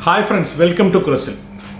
Hi friends welcome to CRISIL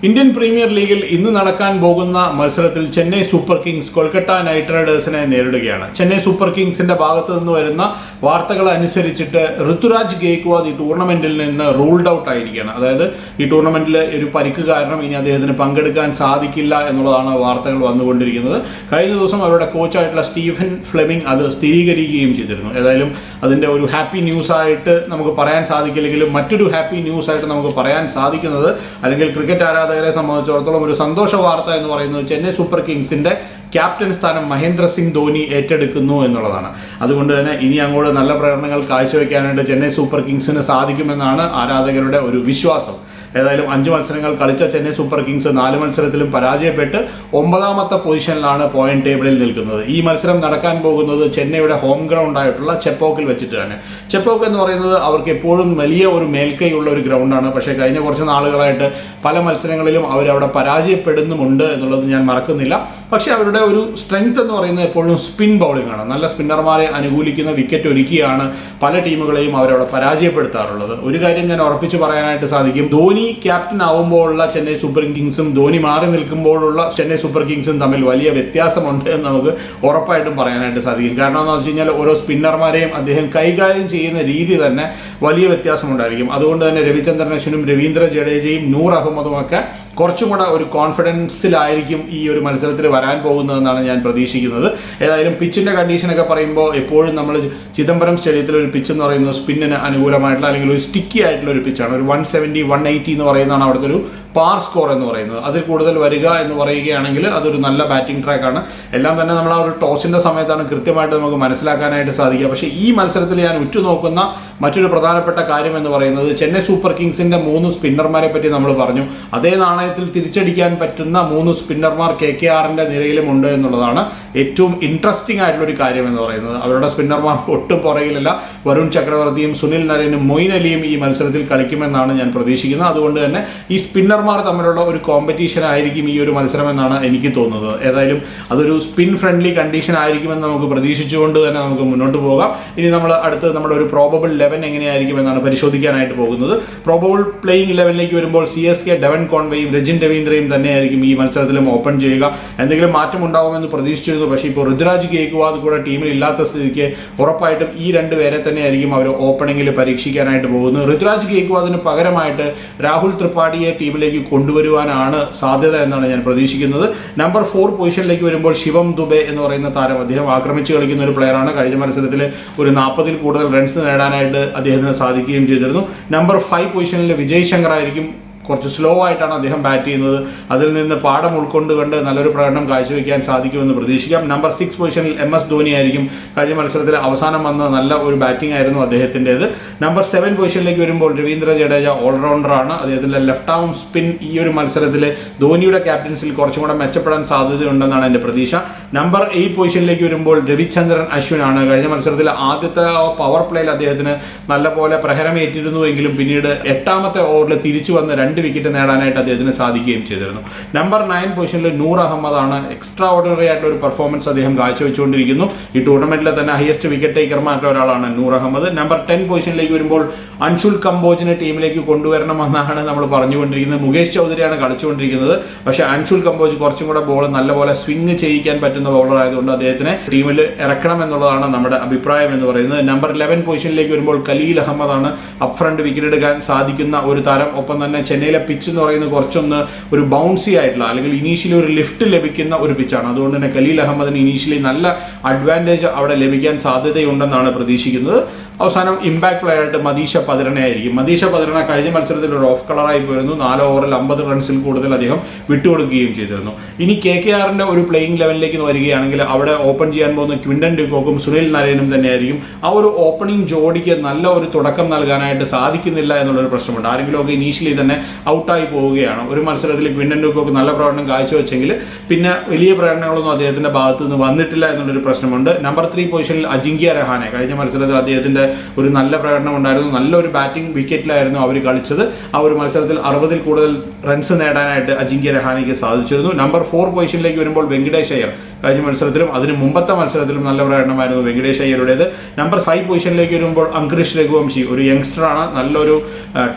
Indian Premier ലീഗിൽ ഇന്ന് നടക്കാൻ പോകുന്ന മത്സരത്തിൽ Chennai Super Kings Kolkata Knight റൈഡേഴ്സിനെ നേരിടുകയാണ്. ചെന്നൈ സൂപ്പർ കിങ്സിന്റെ ഭാഗത്ത് നിന്ന് വരുന്ന വാർത്തകൾ അനുസരിച്ചിട്ട് ഋതുരാജ് ഗേക്വാദ് ഈ ടൂർണമെന്റിൽ നിന്ന് റൂൾഡ് ഔട്ട് ആയിരിക്കുകയാണ്. അതായത് ഈ ടൂർണമെന്റിൽ ഒരു പരിക്ക് കാരണം ഇനി അദ്ദേഹത്തിന് പങ്കെടുക്കാൻ സാധിക്കില്ല എന്നുള്ളതാണ് വാർത്തകൾ വന്നുകൊണ്ടിരിക്കുന്നത്. കഴിഞ്ഞ ദിവസം അവരുടെ കോച്ചായിട്ടുള്ള സ്റ്റീഫൻ ഫ്ലെമിംഗ് അത് സ്ഥിരീകരിക്കുകയും ചെയ്തിരുന്നു. ഏതായാലും അതിന്റെ ഒരു ഹാപ്പി ന്യൂസ് ആയിട്ട് നമുക്ക് പറയാൻ സാധിക്കില്ലെങ്കിലും മറ്റൊരു ഹാപ്പി ന്യൂസ് ആയിട്ട് നമുക്ക് പറയാൻ സാധിക്കുന്നത് അല്ലെങ്കിൽ ക്രിക്കറ്റ് ആരാധകരെ സംബന്ധിച്ചിടത്തോളം ഒരു സന്തോഷ വാർത്ത എന്ന് പറയുന്നത് ചെന്നൈ സൂപ്പർ കിങ്സിന്റെ ക്യാപ്റ്റൻ സ്ഥാനം മഹേന്ദ്ര സിംഗ് ധോനി ഏറ്റെടുക്കുന്നു എന്നുള്ളതാണ്. അതുകൊണ്ട് തന്നെ ഇനി അങ്ങോട്ട് നല്ല പ്രകടനങ്ങൾ കാഴ്ചവെക്കാനായിട്ട് ചെന്നൈ സൂപ്പർ കിങ്സിന് സാധിക്കുമെന്നാണ് ആരാധകരുടെ ഒരു വിശ്വാസം. ഏതായാലും അഞ്ച് മത്സരങ്ങൾ കളിച്ച ചെന്നൈ സൂപ്പർ കിങ്സ് നാല് മത്സരത്തിലും പരാജയപ്പെട്ട് ഒമ്പതാമത്തെ പൊസിഷനിലാണ് പോയിന്റ് ടേബിളിൽ നിൽക്കുന്നത്. ഈ മത്സരം നടക്കാൻ പോകുന്നത് ചെന്നൈയുടെ ഹോം ഗ്രൗണ്ട് ആയിട്ടുള്ള ചെപ്പോക്കിൽ വെച്ചിട്ടാണ് ചെപ്പോക്ക് എന്ന് പറയുന്നത് അവർക്ക് എപ്പോഴും വലിയ ഒരു മേൽക്കൈയുള്ള ഒരു ഗ്രൗണ്ടാണ് പക്ഷേ കഴിഞ്ഞ കുറച്ച് നാളുകളായിട്ട് പല മത്സരങ്ങളിലും അവരവിടെ പരാജയപ്പെടുന്നുമുണ്ട് എന്നുള്ളത് ഞാൻ മറക്കുന്നില്ല. പക്ഷേ അവരുടെ ഒരു സ്ട്രെങ്ത് എന്ന് പറയുന്നത് എപ്പോഴും സ്പിൻ ബൗളിംഗ് ആണ്. നല്ല സ്പിന്നർമാരെ അനുകൂലിക്കുന്ന വിക്കറ്റ് ഒരുക്കിയാണ് പല ടീമുകളെയും അവരവിടെ പരാജയപ്പെടുത്താറുള്ളത്. ഒരു കാര്യം ഞാൻ ഉറപ്പിച്ചു പറയാനായിട്ട് സാധിക്കും. ധോനി ക്യാപ്റ്റൻ ആവുമ്പോഴുള്ള ചെന്നൈ സൂപ്പർ കിങ്സും ധോനി മാറി നിൽക്കുമ്പോഴുള്ള ചെന്നൈ സൂപ്പർ കിങ്സും തമ്മിൽ വലിയ വ്യത്യാസമുണ്ട് എന്ന് നമുക്ക് ഉറപ്പായിട്ടും പറയാനായിട്ട് സാധിക്കും. കാരണം എന്ന് വെച്ച് കഴിഞ്ഞാൽ ഓരോ സ്പിന്നർമാരെയും അദ്ദേഹം കൈകാര്യം ചെയ്യുന്ന രീതി തന്നെ വലിയ വ്യത്യാസമുണ്ടായിരിക്കും. അതുകൊണ്ട് തന്നെ രവിചന്ദ്രൻ രവീന്ദ്ര ജഡേജയും നൂർ അഹമ്മദും ഒക്കെ കുറച്ചും കൂടെ ഒരു കോൺഫിഡൻസിലായിരിക്കും ഈ ഒരു മത്സരത്തിൽ വരാൻ പോകുന്നതെന്നാണ് ഞാൻ പ്രതീക്ഷിക്കുന്നത്. ഏതായാലും പിച്ചിന്റെ കണ്ടീഷനൊക്കെ പറയുമ്പോൾ എപ്പോഴും നമ്മൾ ചിദംബരം സ്റ്റേഡിയത്തിൽ ഒരു പിച്ച് എന്ന് പറയുന്നത് സ്പിന്നിന് അനുകൂലമായിട്ടുള്ള അല്ലെങ്കിൽ ഒരു സ്റ്റിക്കി ആയിട്ടുള്ള ഒരു പിച്ചാണ് ഒരു വൺ സെവന്റി വൺ എയ്റ്റി എന്ന് പറയുന്നതാണ് അവിടുത്തെ ഒരു പാർ സ്കോർ എന്ന് പറയുന്നത്. അതിൽ കൂടുതൽ വരിക എന്ന് പറയുകയാണെങ്കിൽ അതൊരു നല്ല ബാറ്റിംഗ് ട്രാക്കാണ് എല്ലാം തന്നെ നമ്മൾ ആ ഒരു ടോസിന്റെ സമയത്താണ് കൃത്യമായിട്ട് നമുക്ക് മനസ്സിലാക്കാനായിട്ട് സാധിക്കുക. പക്ഷേ ഈ മത്സരത്തിൽ ഞാൻ ഉറ്റുനോക്കുന്ന മറ്റൊരു പ്രധാനപ്പെട്ട കാര്യം എന്ന് പറയുന്നത് ചെന്നൈ സൂപ്പർ കിങ്സിന്റെ മൂന്ന് സ്പിന്നർമാരെ പറ്റി നമ്മൾ പറഞ്ഞു. അതേ നാണയത്തിൽ തിരിച്ചടിക്കാൻ പറ്റുന്ന മൂന്ന് സ്പിന്നർമാർ കെ കെ ആറിന്റെ നിരയിലും ഉണ്ട് എന്നുള്ളതാണ് ഏറ്റവും ഇൻട്രസ്റ്റിംഗ് ആയിട്ടുള്ള ഒരു കാര്യം എന്ന് പറയുന്നത്. അവരുടെ സ്പിന്നർമാർ ഒട്ടും പുറകിലല്ല. വരുൺ ചക്രവർത്തിയും സുനിൽ നരേനും മൊയിൻ അലിയും ഈ മത്സരത്തിൽ കളിക്കുമെന്നാണ് ഞാൻ പ്രതീക്ഷിക്കുന്നത്. അതുകൊണ്ട് തന്നെ ഈ സ്പിന്നർമാർ തമ്മിലുള്ള ഒരു കോമ്പറ്റീഷൻ ആയിരിക്കും ഈ ഒരു മത്സരം എന്നാണ് എനിക്ക് തോന്നുന്നത്. ഏതായാലും അതൊരു സ്പിൻ ഫ്രണ്ട്ലി കണ്ടീഷൻ ആയിരിക്കുമെന്ന് നമുക്ക് പ്രതീക്ഷിച്ചുകൊണ്ട് തന്നെ നമുക്ക് മുന്നോട്ട് പോകാം. ഇനി നമ്മൾ അടുത്ത് നമ്മുടെ ഒരു പ്രോബബിൾ ലെവൻ എങ്ങനെയായിരിക്കും എന്നാണ് പരിശോധിക്കാനായിട്ട് പോകുന്നത്. പ്രോബബിൾ പ്ലേയിങ് ലെവലിലേക്ക് വരുമ്പോൾ സി എസ് കെ ഡെവൻ കോൺവേയും രജിൻ രവീന്ദ്രയും തന്നെയായിരിക്കും ഈ മത്സരത്തിലും ഓപ്പൺ ചെയ്യുക. എന്തെങ്കിലും മാറ്റം ഉണ്ടാവുമെന്ന് പ്രതീക്ഷിച്ചിരുന്നു. പക്ഷേ ഇപ്പോൾ ഋതുരാജ് കേക്കുവാദ് കൂടെ ടീമിൽ ഇല്ലാത്ത സ്ഥിതിക്ക് ഉറപ്പായിട്ടും ഈ രണ്ട് പേരെ തന്നെയായിരിക്കും അവർ ഓപ്പണിംഗിൽ പരീക്ഷിക്കാനായിട്ട് പോകുന്നത്. ഋതുരാജ് കേക്കുവാദിന് പകരമായിട്ട് രാഹുൽ ത്രിപാഠിയെ ടീമിലേക്ക് കൊണ്ടുവരുവാനാണ് സാധ്യത എന്നാണ് ഞാൻ പ്രതീക്ഷിക്കുന്നത്. നമ്പർ ഫോർ പൊസിഷനിലേക്ക് വരുമ്പോൾ ശിവം ദുബെ എന്ന് പറയുന്ന താരം അദ്ദേഹം ആക്രമിച്ച് കളിക്കുന്ന ഒരു പ്ലെയറാണ് കഴിഞ്ഞ മത്സരത്തിൽ ഒരു നാൽപ്പതിൽ കൂടുതൽ റൺസ് നേടാനായിട്ട് അദ്ദേഹത്തിന് സാധിക്കുകയും ചെയ്തിരുന്നു. നമ്പർ ഫൈവ് പൊസിഷനിൽ വിജയ് ശങ്കർ ആയിരിക്കും കുറച്ച് സ്ലോ ആയിട്ടാണ് അദ്ദേഹം ബാറ്റ് ചെയ്യുന്നത്. അതിൽ നിന്ന് പാഠം ഉൾക്കൊണ്ട് കണ്ട് നല്ലൊരു പ്രകടനം കാഴ്ചവെക്കാൻ സാധിക്കുമെന്ന് പ്രതീക്ഷിക്കാം. നമ്പർ സിക്സ് പൊസിഷനിൽ എം എസ് ധോനി ആയിരിക്കും. കഴിഞ്ഞ മത്സരത്തിൽ അവസാനം വന്ന നല്ല ഒരു ബാറ്റിംഗ് ആയിരുന്നു അദ്ദേഹത്തിന്റെത്. നമ്പർ സെവൻ പൊസിഷനിലേക്ക് വരുമ്പോൾ രവീന്ദ്ര ജഡേജ ഓൾറൗണ്ടറാണ് അദ്ദേഹത്തിന്റെ ലെഫ്റ്റ് ആം സ്പിൻ ഈ ഒരു മത്സരത്തിൽ ധോനിയുടെ ക്യാപ്റ്റൻസിൽ കുറച്ചും കൂടെ മെച്ചപ്പെടാൻ സാധ്യതയുണ്ടെന്നാണ് എന്റെ പ്രതീക്ഷ. നമ്പർ എയ്റ്റ് പൊസിഷനിലേക്ക് വരുമ്പോൾ രവിചന്ദ്രൻ അശ്വിൻ ആണ് കഴിഞ്ഞ മത്സരത്തിൽ ആദ്യത്തെ പവർ പ്ലേയിൽ അദ്ദേഹത്തിന് നല്ലപോലെ പ്രഹരമേറ്റിരുന്നുവെങ്കിലും പിന്നീട് എട്ടാമത്തെ ഓവറിൽ തിരിച്ചു വന്ന് രണ്ട് വിക്കറ്റ് നേടാനായിട്ട് അദ്ദേഹത്തിന് സാധിക്കുകയും ചെയ്തിരുന്നു. നമ്പർ നയൻ പൊസിഷനിൽ നൂർ അഹമ്മദാണ്. എക്സ്ട്രാ ഓർഡിനറി ആയിട്ടുള്ള ഒരു പെർഫോമൻസ് അദ്ദേഹം കാഴ്ചവെച്ചുകൊണ്ടിരിക്കുന്നു. ഈ ടൂർണമെന്റിലെ തന്നെ ഹയസ്റ്റ് വിക്കറ്റ് ടേക്കർമാരുടെ ഒരാളാണ് നൂർ അഹമ്മദ്. നമ്പർ ടെൻ പൊസിഷനിലേക്ക് വരുമ്പോൾ അൻഷുൽ കമ്പോജിനെ ടീമിലേക്ക് കൊണ്ടുവരണമെന്നാണ് നമ്മൾ പറഞ്ഞുകൊണ്ടിരിക്കുന്നത്. മുകേഷ് ചൗധരിയാണ് കളിച്ചുകൊണ്ടിരിക്കുന്നത്. പക്ഷേ അൻഷുൽ കമ്പോജ് കുറച്ചും കൂടെ ബോൾ നല്ലപോലെ സ്വിങ് ചെയ്യിക്കാൻ പറ്റുന്ന ബോളർ ആയതുകൊണ്ട് അദ്ദേഹത്തിനെ ടീമിൽ ഇറക്കണം എന്നുള്ളതാണ് നമ്മുടെ അഭിപ്രായം എന്ന് പറയുന്നത്. നമ്പർ ലെവൻ പൊസിഷനിലേക്ക് വരുമ്പോൾ കലീൽ അഹമ്മദാണ് അപ് ഫ്രണ്ട് വിക്കറ്റ് എടുക്കാൻ സാധിക്കുന്ന ഒരു താരം. ഒപ്പം തന്നെ ചെന്നൈയിലെ പിച്ച് എന്ന് പറയുന്നത് കുറച്ചൊന്ന് ഒരു ബൗൺസി ആയിട്ടുള്ള അല്ലെങ്കിൽ ഇനീഷ്യലി ഒരു ലിഫ്റ്റ് ലഭിക്കുന്ന ഒരു പിച്ചാണ് അതുകൊണ്ട് തന്നെ കലീൽ അഹമ്മദിന് ഇനീഷ്യലി നല്ല അഡ്വാന്റേജ് അവിടെ ലഭിക്കാൻ സാധ്യതയുണ്ടെന്നാണ് പ്രതീക്ഷിക്കുന്നത്. അവസാനം ഇമ്പാക്ട് പ്ലെയർ ആയിട്ട് മദീഷ പതിരണ ആയിരിക്കും. മദീഷ പതിരണ കഴിഞ്ഞ മത്സരത്തിൽ ഒരു ഓഫ് കളറായി പോയിരുന്നു. നാല് ഓവറിൽ അമ്പത് റൺസിൽ കൂടുതൽ അദ്ദേഹം വിട്ടുകൊടുക്കുകയും ചെയ്തിരുന്നു. ഇനി കെ കെ ആറിന്റെ ഒരു പ്ലേയിങ് ലെവലിലേക്ക് വരികയാണെങ്കിൽ അവിടെ ഓപ്പൺ ചെയ്യാൻ പോകുന്ന ക്വിൻഡൻ ഡിക്കോക്കും സുനിൽ നരേനും തന്നെയായിരിക്കും. ആ ഒരു ഓപ്പണിംഗ് ജോഡിക്ക് നല്ല ഒരു തുടക്കം നൽകാനായിട്ട് സാധിക്കുന്നില്ല എന്നുള്ളൊരു പ്രശ്നമുണ്ട്. ആരെങ്കിലുമൊക്കെ ഇനീഷ്യലി തന്നെ ഔട്ടായി പോവുകയാണ്. ഒരു മത്സരത്തിൽ ക്വിൻഡൻ ഡിക്കോക്ക് നല്ല പ്രകടനം കാഴ്ചവെച്ചെങ്കിൽ പിന്നെ വലിയ പ്രകടനങ്ങളൊന്നും അദ്ദേഹത്തിന്റെ ഭാഗത്തുനിന്ന് വന്നിട്ടില്ല എന്നുള്ളൊരു പ്രശ്നമുണ്ട്. നമ്പർ ത്രീ പൊസിഷനിൽ അജിങ്ക്യ രഹാനെ. കഴിഞ്ഞ മത്സരത്തിൽ അദ്ദേഹത്തിന്റെ ഒരു നല്ല പ്രകടനം ഉണ്ടായിരുന്നു. നല്ലൊരു ബാറ്റിംഗ് വിക്കറ്റിലായിരുന്നു അവർ കളിച്ചത്. ആ ഒരു മത്സരത്തിൽ അറുപതിൽ കൂടുതൽ റൺസ് നേടാനായിട്ട് അജിങ്ക്യ രഹാനയ്ക്ക് സാധിച്ചിരുന്നു. നമ്പർ ഫോർ പൊസിഷനിലേക്ക് വരുമ്പോൾ വെങ്കടേഷ് അയ്യർ കഴിഞ്ഞ മത്സരത്തിലും അതിന് മുമ്പത്തെ മത്സരത്തിലും നല്ല പ്രകടനമായിരുന്നു വെങ്കടേഷ് അയ്യരുടേത്. നമ്പർ ഫൈവ് പൊസിഷനിലേക്ക് വരുമ്പോൾ അങ്കുരിഷ് രഘുവംശി ഒരു യങ്സ്റ്ററാണ് നല്ലൊരു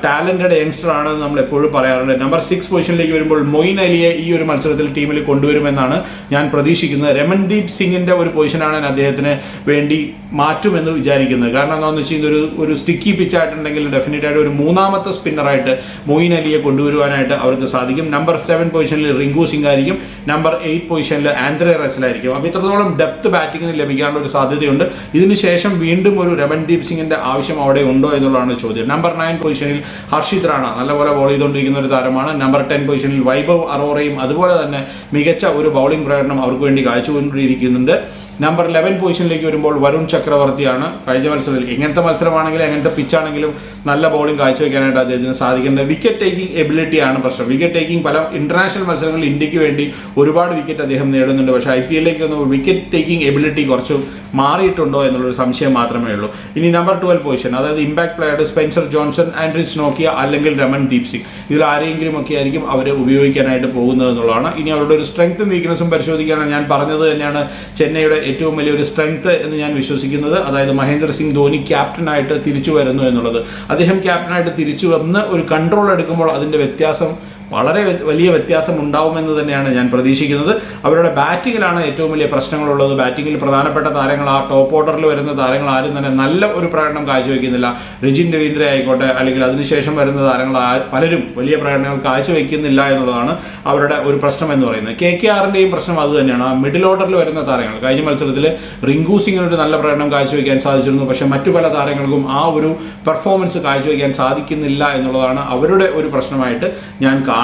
ടാലന്റഡ് യങ്സ്റ്ററാണ് നമ്മൾ എപ്പോഴും പറയാറുണ്ട്. നമ്പർ സിക്സ് പൊസിഷനിലേക്ക് വരുമ്പോൾ മൊയിൻ അലിയെ ഈ ഒരു മത്സരത്തിൽ ടീമിൽ കൊണ്ടുവരുമെന്നാണ് ഞാൻ പ്രതീക്ഷിക്കുന്നത്. രമൺദീപ് സിംഗിന്റെ ഒരു പൊസിഷനാണ് ഞാൻ അദ്ദേഹത്തിന് വേണ്ടി മാറ്റുമെന്ന് വിചാരിക്കുന്നത്. കാരണം എന്താണെന്ന് വെച്ച് കഴിഞ്ഞാൽ ഒരു ഒരു സ്റ്റിക്കി പിച്ചായിട്ടുണ്ടെങ്കിൽ ഡെഫിനറ്റ് ആയിട്ട് ഒരു മൂന്നാമത്തെ സ്പിന്നറായിട്ട് മൊയിൻ അലിയെ കൊണ്ടുവരുവാനായിട്ട് അവർക്ക് സാധിക്കും. നമ്പർ സെവൻ പൊസിഷനിൽ റിങ്കു സിംഗ് ആയിരിക്കും. നമ്പർ എയ്റ്റ് പൊസിഷനിൽ ആന്ധ്ര റസലായിരിക്കും അപ്പോൾ ഇത്രത്തോളം ഡെപ്ത് ബാറ്റിംഗിന് ലഭിക്കാനുള്ള ഒരു സാധ്യതയുണ്ട്. ഇതിനുശേഷം വീണ്ടും ഒരു രമൺദീപ് സിംഗിന്റെ ആവശ്യം അവിടെ ഉണ്ടോ എന്നുള്ളതാണ് ചോദ്യം. നമ്പർ നയൻ പൊസിഷനിൽ ഹർഷിത് റാണ നല്ലപോലെ ബോൾ ചെയ്തുകൊണ്ടിരിക്കുന്ന ഒരു താരമാണ്. നമ്പർ ടെൻ പൊസിഷനിൽ വൈഭവ് അറോറയും അതുപോലെ തന്നെ മികച്ച ഒരു ബൗളിംഗ് പ്രകടനം അവർക്ക് വേണ്ടി കാഴ്ചവെച്ചുകൊണ്ടിരിക്കുന്നുണ്ട്. നമ്പർ ലെവൻ പൊസിഷനിലേക്ക് വരുമ്പോൾ വരുൺ ചക്രവർത്തിയാണ്. കഴിഞ്ഞ മത്സരത്തിൽ എങ്ങനത്തെ മത്സരമാണെങ്കിലും എങ്ങനത്തെ പിച്ചാണെങ്കിലും നല്ല ബോളിംഗ് കാഴ്ചവെക്കാനായിട്ട് അദ്ദേഹത്തിന് സാധിക്കുന്നത്. വിക്കറ്റ് ടേക്കിംഗ് എബിലിറ്റിയാണ് പ്രശ്നം. വിക്കറ്റ് ടേക്കിംഗ് പല ഇന്റർനാഷണൽ മത്സരങ്ങളിൽ ഇന്ത്യയ്ക്ക് വേണ്ടി ഒരുപാട് വിക്കറ്റ് അദ്ദേഹം നേടുന്നുണ്ട്. പക്ഷേ ഐ പി എല്ലിലേക്ക് ഒന്ന് വിക്കറ്റ് ടേക്കിംഗ് എബിലിറ്റി കുറച്ച് മാറിയിട്ടുണ്ടോ എന്നുള്ളൊരു സംശയം മാത്രമേ ഉള്ളൂ. ഇനി നമ്പർ ട്വൽവ് പൊസിഷൻ അതായത് ഇമ്പാക്ട് പ്ലെയർ സ്പെൻസർ ജോൺസൺ ആൻഡ്രിസ് നോക്കിയ അല്ലെങ്കിൽ രമൺ ദീപ് സിംഗ്. ഇതിൽ ആരെങ്കിലും ഒക്കെ ആയിരിക്കും അവരെ ഉപയോഗിക്കാനായിട്ട് പോകുന്നത് എന്നുള്ളതാണ്. ഇനി അവരുടെ ഒരു സ്ട്രെങ്ത്തും വീക്ക്നസും പരിശോധിക്കുകയാണ് ഞാൻ പറഞ്ഞത് തന്നെയാണ് ചെന്നൈയുടെ ഏറ്റവും വലിയൊരു സ്ട്രെങ്ത് എന്ന് ഞാൻ വിശ്വസിക്കുന്നത്. അതായത് മഹേന്ദ്ര സിംഗ് ധോനി ക്യാപ്റ്റനായിട്ട് തിരിച്ചു വരുന്നു എന്നുള്ളത്. അദ്ദേഹം ക്യാപ്റ്റനായിട്ട് തിരിച്ചു വന്ന് ഒരു കൺട്രോൾ എടുക്കുമ്പോൾ അതിന്റെ വ്യത്യാസം വളരെ വലിയ വ്യത്യാസം ഉണ്ടാവുമെന്ന് തന്നെയാണ് ഞാൻ പ്രതീക്ഷിക്കുന്നത്. അവരുടെ ബാറ്റിങ്ങിലാണ് ഏറ്റവും വലിയ പ്രശ്നങ്ങളുള്ളത്. ബാറ്റിങ്ങിൽ പ്രധാനപ്പെട്ട താരങ്ങൾ ആ ടോപ്പ് ഓർഡറിൽ വരുന്ന താരങ്ങൾ ആരും തന്നെ നല്ല ഒരു പ്രകടനം കാഴ്ചവെക്കുന്നില്ല. റിജിൻ രവീന്ദ്ര ആയിക്കോട്ടെ അല്ലെങ്കിൽ അതിനുശേഷം വരുന്ന താരങ്ങൾ പലരും വലിയ പ്രകടനങ്ങൾ കാഴ്ചവെക്കുന്നില്ല എന്നുള്ളതാണ് അവരുടെ ഒരു പ്രശ്നം എന്ന് പറയുന്നത്. കെ കെ ആറിന്റെയും പ്രശ്നം അത് തന്നെയാണ്. ആ മിഡിൽ ഓർഡറിൽ വരുന്ന താരങ്ങൾ. കഴിഞ്ഞ മത്സരത്തിൽ റിങ്കു സിംഗിന് ഒരു നല്ല പ്രകടനം കാഴ്ചവെക്കാൻ സാധിച്ചിരുന്നു. പക്ഷേ മറ്റു പല താരങ്ങൾക്കും ആ ഒരു പെർഫോമൻസ് കാഴ്ചവെക്കാൻ സാധിക്കുന്നില്ല എന്നുള്ളതാണ് അവരുടെ ഒരു പ്രശ്നമായിട്ട് ഞാൻ കാണുന്നത്.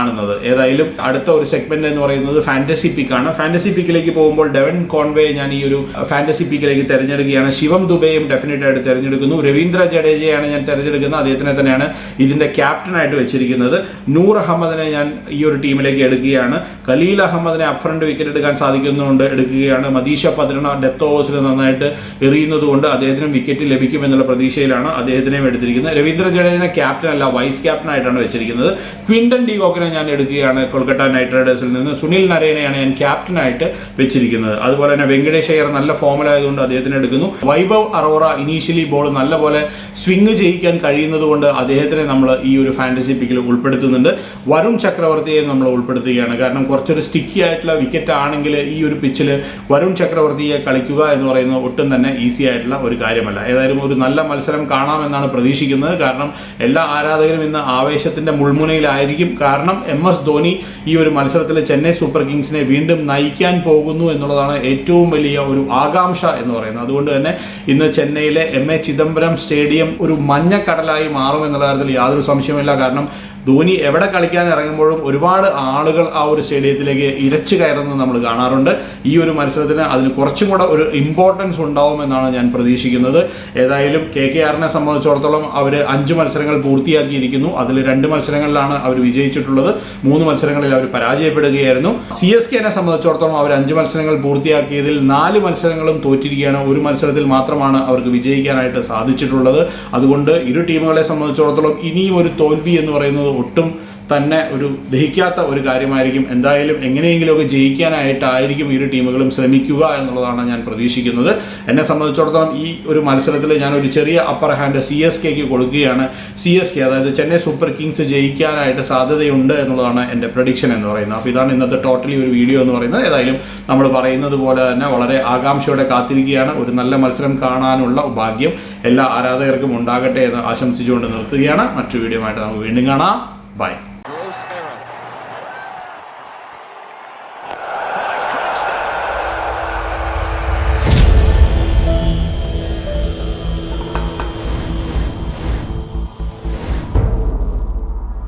ഏതായാലും അടുത്ത ഒരു സെഗ്മെന്റ് എന്ന് പറയുന്നത് ഫാന്റസി പിക്കാണ് ഫാന്റസി പിക്കിലേക്ക് പോകുമ്പോൾ ഡെവൻ കോൺവേ ഞാൻ ഈ ഒരു ഫാന്റസി പിക്കിലേക്ക് തിരഞ്ഞെടുക്കുകയാണ്. ശിവം ദുബെയും ഡെഫിനറ്റ് ആയിട്ട് തിരഞ്ഞെടുക്കുന്നു. രവീന്ദ്ര ജഡേജയാണ് ഞാൻ തിരഞ്ഞെടുക്കുന്നത്. അദ്ദേഹത്തിനെ തന്നെയാണ് ഇതിന്റെ ക്യാപ്റ്റനായിട്ട് വെച്ചിരിക്കുന്നത്. നൂർ അഹമ്മദിനെ ഞാൻ ഈ ഒരു ടീമിലേക്ക് എടുക്കുകയാണ്. ഖലീൽ അഹമ്മദിനെ അപ്രണ്ട് വിക്കറ്റ് എടുക്കാൻ സാധിക്കുന്നുണ്ട് എടുക്കുകയാണ്. മദീഷ പതിരണ ഡെത്ത് ഓവേഴ്സിൽ നന്നായിട്ട് എറിയുന്നതുകൊണ്ട് അദ്ദേഹത്തിനും വിക്കറ്റ് ലഭിക്കും എന്നുള്ള പ്രതീക്ഷയിലാണ് അദ്ദേഹത്തിനെയും എടുത്തിരിക്കുന്നത്. രവീന്ദ്ര ജഡേജിനെ ക്യാപ്റ്റൻ അല്ല വൈസ് ക്യാപ്റ്റൻ ആയിട്ടാണ് വെച്ചിരിക്കുന്നത്. ക്വിന്റൻ ഡി കോക്കിനെ ഞാൻ എടുക്കുകയാണ് കൊൽക്കത്ത നൈറ്റ് റൈഡേഴ്സിൽ നിന്ന്. സുനിൽ നരേനയാണ് ഞാൻ ക്യാപ്റ്റനായിട്ട് വെച്ചിരിക്കുന്നത്. അതുപോലെ തന്നെ വെങ്കടേഷ് അയ്യർ നല്ല ഫോമിലായതുകൊണ്ട് അദ്ദേഹത്തിന് എടുക്കുന്നു. വൈഭവ് അറോറ ഇനീഷ്യലി ബോൾ നല്ലപോലെ സ്വിങ് ചെയ്യിക്കാൻ കഴിയുന്നതുകൊണ്ട് അദ്ദേഹത്തിനെ നമ്മൾ ഈ ഒരു ഫാന്റസി പിക്കിൽ ഉൾപ്പെടുത്തുന്നുണ്ട്. വരുൺ ചക്രവർത്തിയെ നമ്മൾ ഉൾപ്പെടുത്തുകയാണ്. കാരണം കുറച്ചൊരു സ്റ്റിക്കി ആയിട്ടുള്ള വിക്കറ്റ് ആണെങ്കിൽ ഈ ഒരു പിച്ചിൽ വരുൺ ചക്രവർത്തിയെ കളിക്കുക എന്ന് പറയുന്നത് ഒട്ടും തന്നെ ഈസി ആയിട്ടുള്ള ഒരു കാര്യമല്ല. ഏതായാലും ഒരു നല്ല മത്സരം കാണാമെന്നാണ് പ്രതീക്ഷിക്കുന്നത്. കാരണം എല്ലാ ആരാധകരും ഇന്ന് ആവേശത്തിന്റെ മുൾമുനയിലായിരിക്കും. കാരണം എം എസ് ധോനി ഈ ഒരു മത്സരത്തിൽ ചെന്നൈ സൂപ്പർ കിങ്സിനെ വീണ്ടും നയിക്കാൻ പോകുന്നു എന്നുള്ളതാണ് ഏറ്റവും വലിയ ഒരു ആകാംക്ഷ എന്ന് പറയുന്നത്. അതുകൊണ്ട് തന്നെ ഇന്ന് ചെന്നൈയിലെ എം എ ചിദംബരം സ്റ്റേഡിയം ഒരു മഞ്ഞക്കടലായി മാറും എന്നുള്ള കാര്യത്തിൽ യാതൊരു സംശയമില്ല കാരണം ധോനി എവിടെ കളിക്കാൻ ഇറങ്ങുമ്പോഴും ഒരുപാട് ആളുകൾ ആ ഒരു സ്റ്റേഡിയത്തിലേക്ക് ഇരച്ചു കയറുന്നത് നമ്മൾ കാണാറുണ്ട്. ഈ ഒരു മത്സരത്തിന് അതിന് കുറച്ചും കൂടെ ഒരു ഇമ്പോർട്ടൻസ് ഉണ്ടാവുമെന്നാണ് ഞാൻ പ്രതീക്ഷിക്കുന്നത്. ഏതായാലും കെ കെ ആറിനെ സംബന്ധിച്ചിടത്തോളം അവർ അഞ്ച് മത്സരങ്ങൾ പൂർത്തിയാക്കിയിരിക്കുന്നു. അതിൽ രണ്ട് മത്സരങ്ങളിലാണ് അവർ വിജയിച്ചിട്ടുള്ളത്. മൂന്ന് മത്സരങ്ങളിൽ അവർ പരാജയപ്പെടുകയായിരുന്നു. സി എസ് കെനെ സംബന്ധിച്ചിടത്തോളം അവർ അഞ്ച് മത്സരങ്ങൾ പൂർത്തിയാക്കിയതിൽ നാല് മത്സരങ്ങളും തോറ്റിരിക്കുകയാണ്. ഒരു മത്സരത്തിൽ മാത്രമാണ് അവർക്ക് വിജയിക്കാനായിട്ട് സാധിച്ചിട്ടുള്ളത്. അതുകൊണ്ട് ഇരു ടീമുകളെ സംബന്ധിച്ചിടത്തോളം ഇനിയും ഒരു തോൽവി എന്ന് പറയുന്നത് ഒട്ടും തന്നെ ഒരു ദഹിക്കാത്ത ഒരു കാര്യമായിരിക്കും. എന്തായാലും എങ്ങനെയെങ്കിലുമൊക്കെ ജയിക്കാനായിട്ടായിരിക്കും ഇരു ടീമുകളും ശ്രമിക്കുക എന്നുള്ളതാണ് ഞാൻ പ്രതീക്ഷിക്കുന്നത്. എന്നെ സംബന്ധിച്ചിടത്തോളം ഈ ഒരു മത്സരത്തിൽ ഞാൻ ഒരു ചെറിയ അപ്പർ ഹാൻഡ് സി എസ് കെക്ക് കൊടുക്കുകയാണ്. സി എസ് കെ അതായത് ചെന്നൈ സൂപ്പർ കിങ്സ് ജയിക്കാനായിട്ട് സാധ്യതയുണ്ട് എന്നുള്ളതാണ് എന്റെ പ്രഡിക്ഷൻ എന്ന് പറയുന്നത്. അപ്പോൾ ഇതാണ് ഇന്നത്തെ ടോട്ടലി ഒരു വീഡിയോ എന്ന് പറയുന്നത്. ഏതായാലും നമ്മൾ പറയുന്നത് പോലെ തന്നെ വളരെ ആകാംക്ഷയോടെ കാത്തിരിക്കുകയാണ്. ഒരു നല്ല മത്സരം കാണാനുള്ള ഭാഗ്യം എല്ലാ ആരാധകർക്കും ഉണ്ടാകട്ടെ എന്ന് ആശംസിച്ചുകൊണ്ട് നിർത്തുകയാണ്. മറ്റു വീഡിയോ ആയിട്ട് നമുക്ക് വീണ്ടും കാണാം. ബൈ